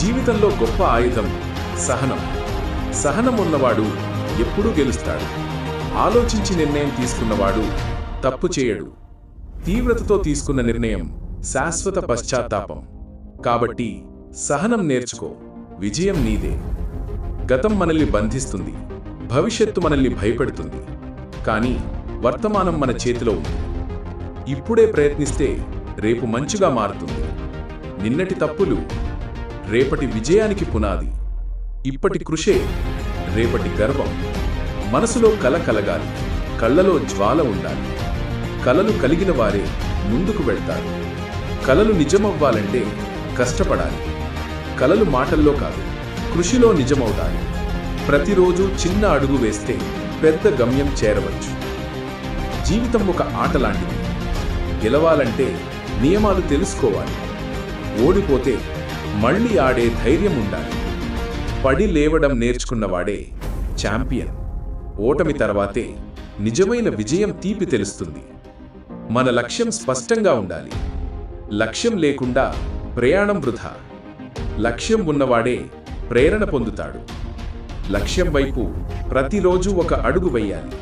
జీవితంలో గొప్ప ఆయుధం సహనం. సహనం ఉన్నవాడు ఎప్పుడూ గెలుస్తాడు. ఆలోచించి నిర్ణయం తీసుకున్నవాడు తప్పు చేయడు. తీవ్రతతో తీసుకున్న నిర్ణయం శాశ్వత పశ్చాత్తాపం. కాబట్టి సహనం నేర్చుకో. విజయం నీదే. గతం మనల్ని బంధిస్తుంది. భవిష్యత్తు మనల్ని భయపెడుతుంది. కానీ వర్తమానం మన చేతిలో ఉంది. ఇప్పుడే ప్రయత్నిస్తే రేపు మంచుగా మారుతుంది. నిన్నటి తప్పులు రేపటి విజయానికి పునాది. ఇప్పటి కృషే రేపటి గర్వం. మనసులో కల కలగాలి కళ్ళలో జ్వాల ఉండాలి. కలలు కలిగిన వారే ముందుకు వెళ్తారు. కలలు నిజమవ్వాలంటే కష్టపడాలి. కలలు మాటల్లో కాదు కృషిలో నిజమవుతాయి. ప్రతిరోజు చిన్న అడుగు వేస్తే పెద్ద గమ్యం చేరవచ్చు. జీవితం ఒక ఆట లాంటిది. గెలవాలంటే నియమాలు తెలుసుకోవాలి. ఓడిపోతే మళ్ళీ ఆడే ధైర్యం ఉండాలి. పడి లేవడం నేర్చుకున్నవాడే ఛాంపియన్. ఓటమి తర్వాతే నిజమైన విజయం తీపి తెలుస్తుంది. మన లక్ష్యం స్పష్టంగా ఉండాలి. లక్ష్యం లేకుండా ప్రయాణం వృధా. లక్ష్యం ఉన్నవాడే ప్రేరణ పొందుతాడు. లక్ష్యం వైపు ప్రతిరోజు ఒక అడుగు వెయ్యాలి